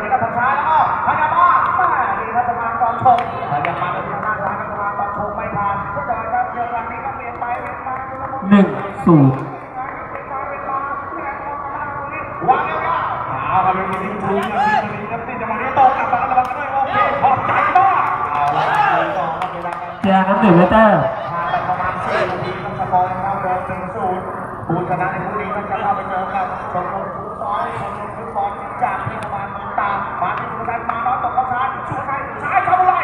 อันนี้ก็ทางซ้ายแล้วก็พยาบาลแม่ดีรัฐบาตอนชงพยาบาลที่ทางด้านซ้ายรัฐบาตอนชงไม่ผ่านก็จะครับเดี๋ยววันนี้ก็เปลี่ยนไปเปลี่ยนมาเปลี่ยนมาหนึ่งศูนย์วางยาวๆเอาครับเป็นทีมทีมทีมทีมครับที่จะมาเรียนต่อกับมาแล้วกันด้วยโอเคขอใจมากเอาละครับต่อครับเวลาการแจน้ำหนึ่งได้แต้มาไปประมาณ4นาทีครับสกอร์นะครับเดินหนึ่งศูนย์ผู้ชนะในคู่นี้ก็จะเข้าไปเจอกับชมรมฟุตซอลชมรมฟุตบอลจาก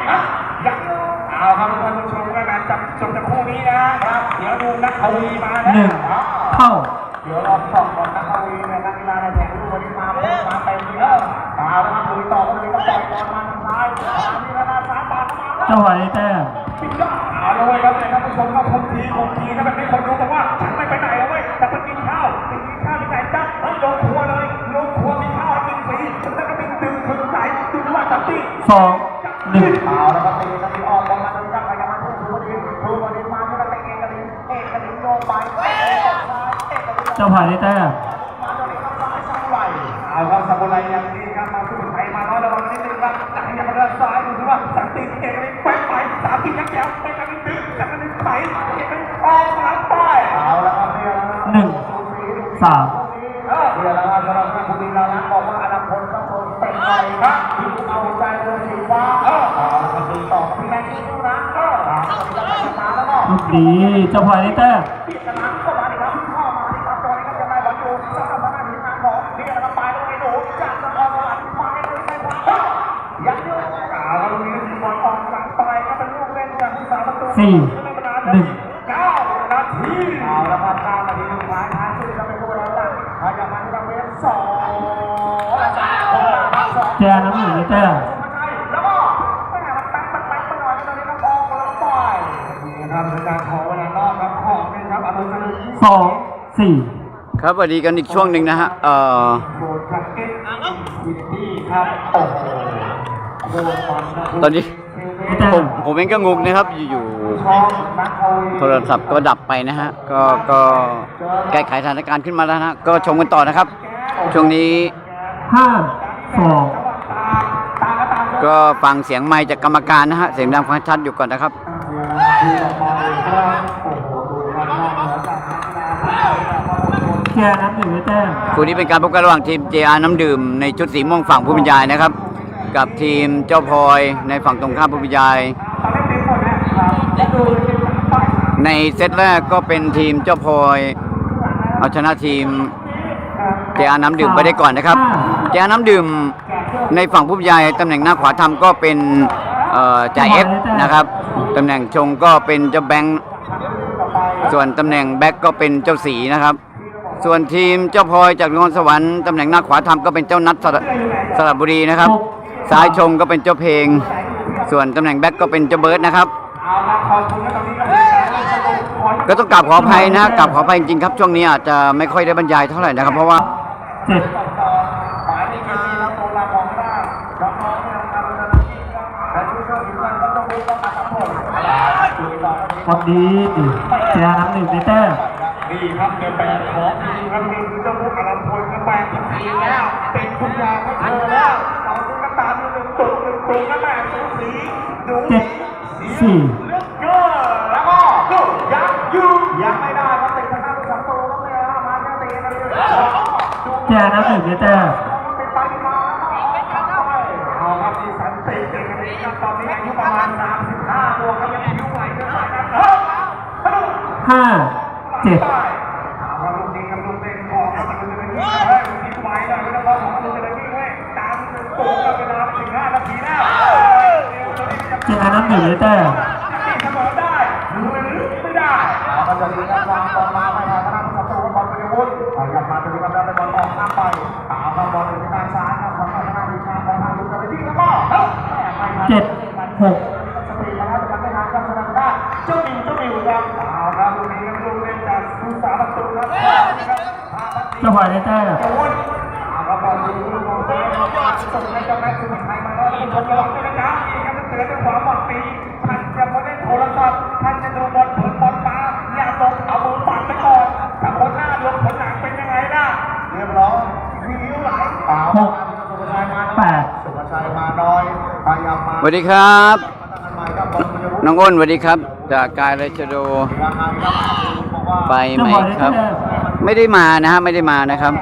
เข้าไหล่ฮะยังเอาครับท่านผู้ชมก็มาจับจบจากคู่นี้นะครับ เดี๋ยวดูนักทวีมานะหนึ่งอ้าวเท่าเดี๋ยวรอบสองก่อนนักเอาวีเนี่ยนักกีฬาในแข่งรูปวันนี้มาเพิ่มมาเต็มเยอะเอาละครับลุยต่อก็เลยก็ปล่อยบอลมาทางซ้ายมาที่ระนาดซ้ายปาดเข้ามาเจ้าหวายได้แต้มปิดยอดเอาละเว้ยครับเนี่ยท่านผู้ชมครับคุมทีคุมทีถ้าแบบนี้คนดูบอกว่าฉันไม่ไปไหนแล้วเว้ยแต่ไปกินข้าวไปกินข้าวที่ไหนจ๊ะเฮ้ยโรงครัวเลยโรงครัวมีข้าวให้กินฟรีแล้วก็มีดื่มถึงไหนดูว่าสักทีสอง หนึ่งเอาละครับตีกันตีออกบอลมาตรงนี้ครับพยายามมาทุ่มทุบดีทุบดีมาที่ตะเตงเอกลินเอกลินโยงไปเอกลินตกซ้ายเอกลินเจ้าผ่ายได้แต้ม ลออกหลังไปก็เป็นลูกเล่นจากผู้สาประตูสี่หนึ่งเก้านาทีเอาละครับ สองสี่ครับสวัสดีกันอีกช่วงหนึ่งนะฮะเอ่อโคตรครับเอ็กซิตี้ครับโอ้โหโคตรมันนะตอนนี้ได้แต้ผมมผมเองก็งงนะครับ อยู่ช่องนักเอาๆโทรศัพท์ก็ดับไปนะฮะ ก็ก็แก้ไขสถานการณ์ขึ้นมาแล้วนะฮะก็ชมกันต่อนะครับ ช่วงนี้ห้าสองตามตามก็ตามก็ฟังเสียงไมค์จากกรรมการนะฮะ เสียงดังฟังชัดอยู่ก่อนนะครับ จน้ำหนึ่งได้แต้มคู่นี้เป็นการพบกันระหว่างทีม JR น้ำดื่มในชุดสีม่วงฝั่งผู้บรรยายนะครับ กับทีมเจ้าพลอยในฝั่งตรงข้ามผู้บรรยายตอนะครับในเซตแรกก็เป็นทีมเจ้าพลอยเอาชนะทีมเจอาน้ำดื่มไปได้ก่อนนะครับเจอาน้ำดื่มในฝั่งผู้บรรยายตำแหน่งหน้าขวาทำก็เป็นเจ่าเอฟนะครับตำแหน่งชงก็เป็นเจ้าแบงค์ส่วนตำแหน่งแบ็กก็เป็นเจ้าสีนะครับ ส่วนทีมเจ้าพลอยจากนครสวรรค์ตำแหน่งหน้าขวาทำก็เป็นเจ้านัทสระสระบุรีนะครับ ซ้ายชงก็เป็นเจ้าเพลง ส่วนตำแหน่งแบ็กก็เป็นเจ้าเบิร์ดนะครับเอาละขอบคุณนะตอนนี้ก็เป็นการสรุปผลก็ต้องกราบขออภัยนะกราบขออภัยจริงๆครับ ช่วงนี้อาจจะไม่ค่อยได้บรรยายเท่าไหร่นะครับ เพราะว่าก็ดีแล้วตัวละของได้น้องๆเนี่ยทำงานแต่ช่วยช่วยทีมงานก็ต้องรู้ต้องอัดผลดูต่อวันนี้แจน้ำหนึ่งได้แต้ม นี่ครับเกมแปดของทีมครับนี่คือเจ้าพวกอลัมพลกันแปดทีแล้วเป็นทุกอย่างให้เธอแล้วเราดูกันตามหนึ่งตุ่มหนึ่งตุ่มกันแปดสูสีดูเจ็ดสี่เลือกเกอร์แล้วก็ดูยังยูยังไม่ได้ครับติดทางด้านผู้สัมตูครับเนี่ยมาแค่ตีกันเลยดูแจน้ำหนึ่งได้แต้มเป็นไปมาเอาครับที่สันติเก่งกันนี้ครับตอนนี้อายุประมาณ 35ตัวครับยังผิวไหวเกินไปครับเฮ้ยห้าเจ็ด แจน้ำหนึ่งได้แต้มเสมอได้หรือไม่ได้เอาก็จะดีครับวางบอลมาไม่ทันทางประตูบอลเป็นวุธเอากลับมาจะมีกำลังเป็นบอลออกข้ามไปเอาครับอลอยู่ที่ด้านซ้ายครับของทางด้านทีมงานของทางลูกจะไปที่แล้วก็เจ็ดหกสปีดนะครับจะไม่ทันครับสนามได้เจ้ามิวเจ้ามิวครับเอาครับลูกนี้ครับลูกเล่นจากผู้สาประตูครับครับพาพัดเจ้าหวายได้แต้มอาวุธเอาครับบอลดูลูกโมเดลส่งให้เจ้าแม็กซ์สุดท้ายมาแล้วชนระหว่างด้วยนะครับ นี่ครับเตือนด้วยความหมดปีท่านจะมาเล่นโทรศัพท์ท่านจะดูบอลผลบอลมาอย่าตกเอามือปัดไปก่อนถ้าคนหน้าลงผลหลังเป็นยังไงล่ะเรียบร้อยวิวไหลเอาหกสุดท้ายมาแปดสวัสดีครับ น้องอ้นสวัสดีครับ จากกายราชโด ไปไหมครับ ไม่ได้มานะฮะไม่ได้มานะครับ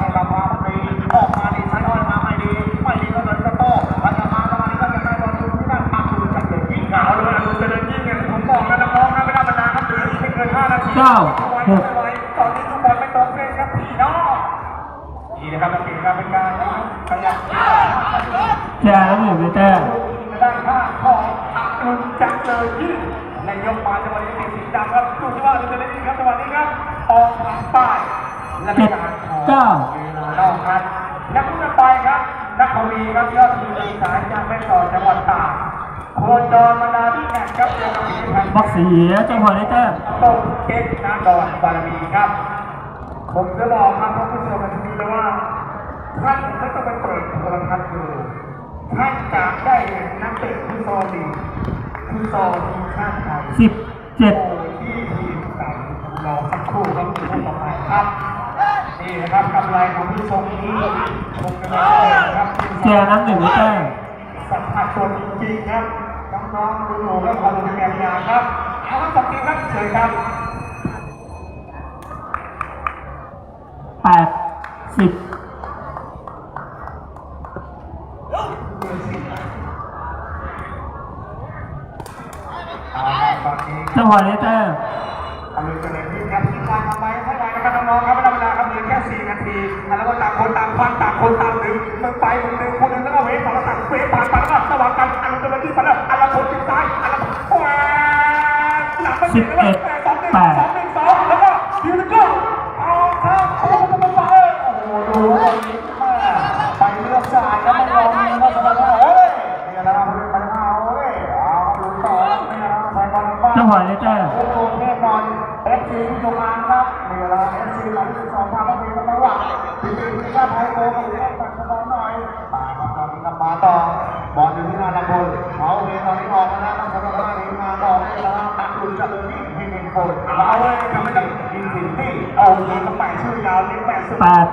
ก้าหกตอนนี้ทุกบอลไม่ตรงเล่นครับพี่น้องนี่นะครับนักเตะการเป็นการขยับเจอาน้ำหนึ่งได้แต้มได้ห้าของอักลุนจักเลยยี่ในยกมาจังหวะนี้ติดสีดำครับดูที่ว่าจะได้ยิงครับจังหวะนี้ครับออกหลังป้ายและมีการขอเก้านอกครับนักขึ้นไปครับนักขวีครับยอดทีมสายจากแม่สอดจังหวัดตาก โคจรบรรดาที่แข่งครับเจอกับทีมไทยบักเสียเจ้าพลอยได้แต้มต้มเก๊กนาดอนบารมีครับ ผมจะบอกครับท่านผู้ชมในที่นี้เลยว่าท่านไม่ต้องไปเปิดโทรทัศน์ดูท่านจะได้เห็นนักเตะฟุตซอลดีฟุตซอลทีมชาติไทยสิบเจ็ดโอ้ยที่ทีมใส่รอสักครู่ครับคุณผู้ชมครับนี่นะครับกำไรของผู้ชมนี้ชมกันเลยนะครับเจอาน้ำหนึ่งได้แต้ม สัมผัสตัวจริงๆครับน้องๆหนูๆและความเป็นแกนยาครับเอาละสองทีมครับเชิญครับแปดสิบเอาละตอนนี้เจ้าพลอยได้แต้มเอาเลยกันเลยพี่ครับทีมงานทำไปให้ไวนะ ครับน้องๆครับเวลาครับเหลือแค่4นาทีแล้วก็ต่างคนต่างฟันต่างคนต่างดึงมึงไปมึงดึงคนนึงแล้วก็เวฟต่อแล้วต่างเวฟผ่านไปแล้วก็ระหว่างกันอันนึงจะมาที่ไปแล้วอันละคนจิ้มซ้ายอันละคนหวกหลังไมันติดแล้วสองหนึ่สองหนึ่งสองาติไทยโกกับเล็กตัดสมองหน่อยมาครับตอนนี้ครับมาต่อบอลอยู่ที่นาลำพลเขาเองตอนนี้ออกมาแล้วต้องสำหรับหน้าทีมงานออกนี่แล้วอักลุนจะเลยที่ทีมเองโฟนเอาเลยทำให้ได้อินฟินิตี้เอาเลยต้องแปะชื่อยาวเลี้ยงแปะสุดแปด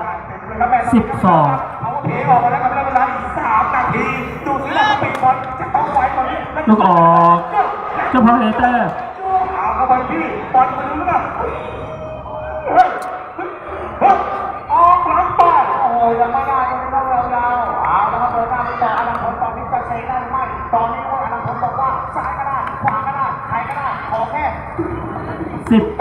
สิบสองเขาเทออกมาแล้วครับเวลาอีกสามนาทีดูสิว่าปีบอลจะต้องไว้ตอนนี้ลูกออกเจ้าพลอยได้แต้เอาเข้าไปที่บอลมันรู้หรือเปล่าเ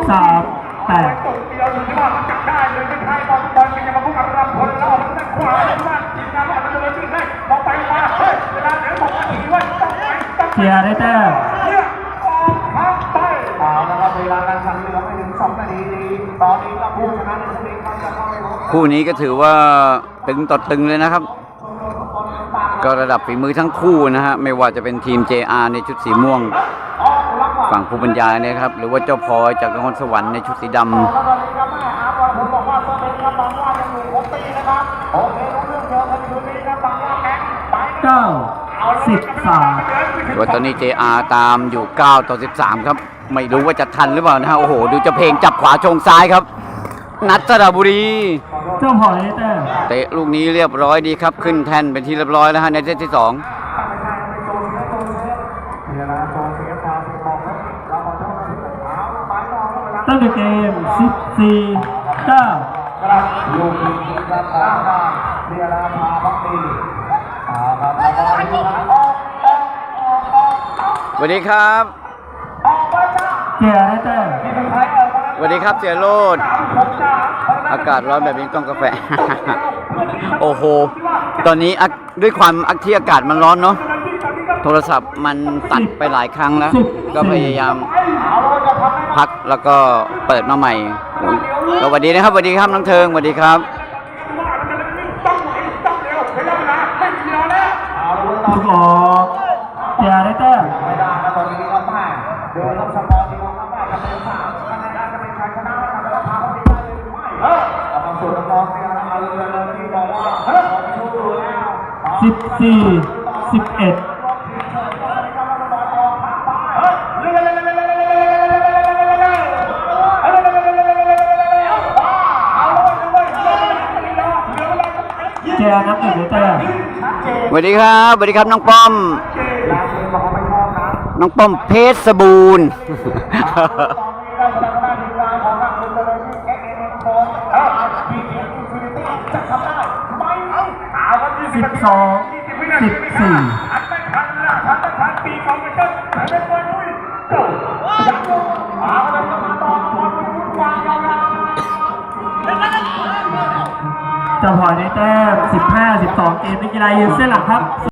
สิบสามแปไปดตกเดียวอยู่ที่ว่ามันจับได้เลยไม่ใช่บอลบอลเป็นยังมาพุ่งกับลำพลแล้วออกมาทางขวาที่ว่าทีมงานบอกมันจะเลยขึ้นให้มองไปมาเฮ้ยเวลาเหลือสองนาทีเว้ยต้องไปต้องไปเจียได้แต้มเนี่ยออกทางไปเอาละครับเวลาการขันเหลือไม่ถึงสองนาทีดีตอนนี้ก็ผู้ชนะในคู่นี้เขาจะเข้าไปพบคู่นี้ก็ถือว่าตึงต่อตึงเลยนะครับก็ระดับฝีมือทั้งคู่นะฮะ ไม่ว่าจะเป็นทีม JR ในชุดสีม่วง ฝั่งภูมิปัญญาเนี่ยครับ หรือว่าเจ้าพลอยจากนครสวรรค์ในชุดสีดำแล้วตอนนี้ครับแม่อาบอลผมบอกว่าเซอร์เบนครับบางว่ายังอยู่ผมตีนะครับโอเครู้เรื่องเจอกันอยู่นี้ครับบางว่าแข็งไปเก้าสิบสามว่าตอนนี้ JR ตามอยู่ 9 ต่อ 13 ครับ ไม่รู้ว่าจะทันหรือเปล่านะฮะโอ้โห ดูเจะเพลงจับขวาชงซ้ายครับ นัทสระบุรี เจ้าพลอยได้แต้มเตะลูกนี้เรียบร้อยดีครับ ขึ้นแท่นเป็นที่เรียบร้อยแล้วฮะในเซตที่ 2 เวลาตั้งแต่เกมสิบสี่เก้าครับลูกยิงครับทางมาเรียราพาพักดีเอาครับแล้วก็ดูนะออกออกออกออกออกสวัสดีครับออกมาจ้าเจียได้แต้มที่สุดท้ายออกมาสวัสดีครับเสียโรดสามผมจ้าอากาศร้อนแบบนี้ต้องกาแฟ โอ้โห ตอนนี้อักด้วยความอักที่อากาศมันร้อนเนาะ โทรศัพท์มันตัดไปหลายครั้งแล้ว ก็พยายาม พักแล้วก็เปิดมาใหม่สวัสดีนะครับสวัสดีครับน้องเทิงสวัสดีครับขออย่าแล้วเอาละลูกออเจียได้แต้ไม่ได้นะตอนนี้ก็แม่เดินต้องสปอร์ตดีกว่าครับแม่จะเป็นสามคะแนนจะเป็นชัยชนะแล้วจะพาเขาไปได้หรือไม่เออเอาบางส่วนน้องๆเนี่ยนะเอาเลยที่บอกว่าเฮ้ยผมชูแล้วสิบสี่สิบเอ็ด ยนับหนึ่งได้แต้สวัสดีครับสวัสดีครับน้องป้อม น้องป้อมเพชรสบูรณ์ได้สองนักบุญเจริญที่ จะพอยในแต้ม 15 12 เกมนักกีฬายืนเส้นหลักครับ